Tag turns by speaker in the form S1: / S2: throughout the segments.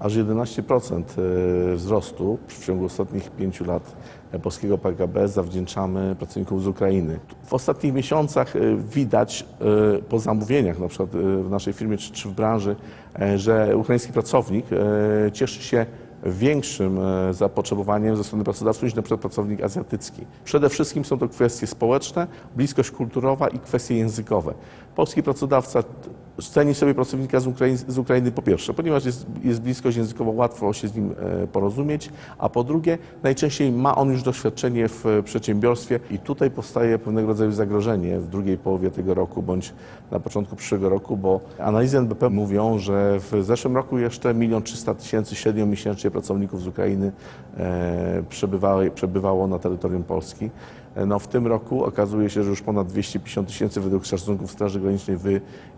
S1: Aż 11% wzrostu w ciągu ostatnich pięciu lat polskiego PKB zawdzięczamy pracownikom z Ukrainy. W ostatnich miesiącach e, widać e, po zamówieniach, na przykład e, w naszej firmie czy, w branży, e, że ukraiński pracownik e, cieszy się większym e, zapotrzebowaniem ze strony pracodawców niż na przykład pracownik azjatycki. Przede wszystkim są to kwestie społeczne, bliskość kulturowa i kwestie językowe. Polski pracodawca ceni sobie pracownika z Ukrainy, z Ukrainy po pierwsze, ponieważ jest, jest bliskość językowa, łatwo się z nim e, porozumieć, a po drugie najczęściej ma on już doświadczenie w e, przedsiębiorstwie i tutaj powstaje pewnego rodzaju zagrożenie w drugiej połowie tego roku bądź na początku przyszłego roku, bo analizy NBP mówią, że w zeszłym roku jeszcze 1 300 tysięcy średnio miesięcznie pracowników z Ukrainy e, przebywało, przebywało na terytorium Polski. No, w tym roku okazuje się, że już ponad 250 tysięcy według szacunków Straży Granicznej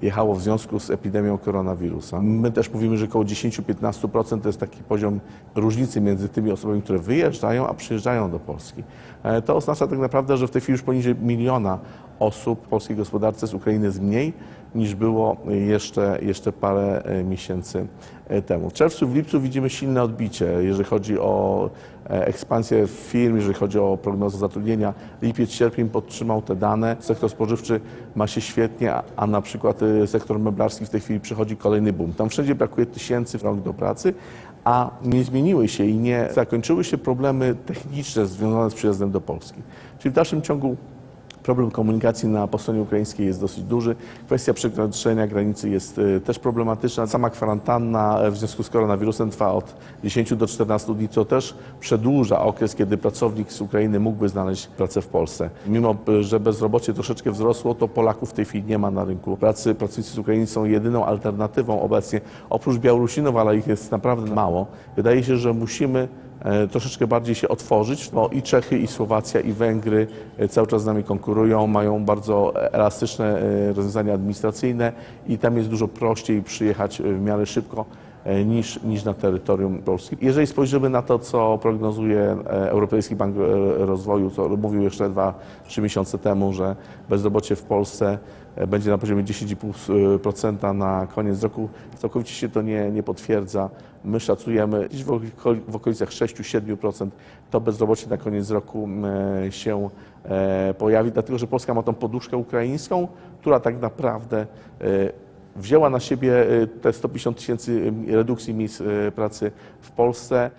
S1: wyjechało w związku z epidemią koronawirusa. My też mówimy, że około 10-15% to jest taki poziom różnicy między tymi osobami, które wyjeżdżają, a przyjeżdżają do Polski. E, To oznacza tak naprawdę, że w tej chwili już poniżej miliona osób w polskiej gospodarce z Ukrainy jest mniej niż było jeszcze, jeszcze parę e, miesięcy e, temu. W czerwcu, w lipcu widzimy silne odbicie, jeżeli chodzi o e, ekspansję firm, jeżeli chodzi o prognozę zatrudnienia. Lipiec, sierpień podtrzymał te dane. Sektor spożywczy ma się świetnie, a- na przykład sektor meblarski w tej chwili przechodzi kolejny boom. Tam wszędzie brakuje tysięcy rąk do pracy, a nie zmieniły się i nie zakończyły się problemy techniczne związane z przyjazdem do Polski. Czyli w dalszym ciągu Problem komunikacji na po stronie ukraińskiej jest dosyć duży. Kwestia przekroczenia granicy jest e, też problematyczna. Sama kwarantanna e, w związku z koronawirusem trwa od 10 do 14 dni, co też przedłuża okres, kiedy pracownik z Ukrainy mógłby znaleźć pracę w Polsce. Mimo, e, że bezrobocie troszeczkę wzrosło, to Polaków w tej chwili nie ma na rynku pracy. Pracownicy z Ukrainy są jedyną alternatywą obecnie, oprócz Białorusinów, ale ich jest naprawdę mało. Wydaje się, że musimy troszeczkę bardziej się otworzyć. No i Czechy, i Słowacja, i Węgry e, cały czas z nami konkurują, mają bardzo elastyczne e, rozwiązania administracyjne i tam jest dużo prościej przyjechać e, w miarę szybko e, niż, niż na terytorium Polski. Jeżeli spojrzymy na to, co prognozuje e, Europejski Bank e, Rozwoju, co mówił jeszcze 2-3 miesiące temu, że bezrobocie w Polsce e, będzie na poziomie 10,5% na koniec roku, całkowicie się to nie, nie potwierdza. My szacujemy w okol- w okolicach 6-7% to bezrobocie na koniec roku e, się e, pojawi, dlatego że Polska ma tą poduszkę ukraińską, która tak naprawdę e, wzięła na siebie e, te 150 tysięcy redukcji miejsc e, pracy w Polsce.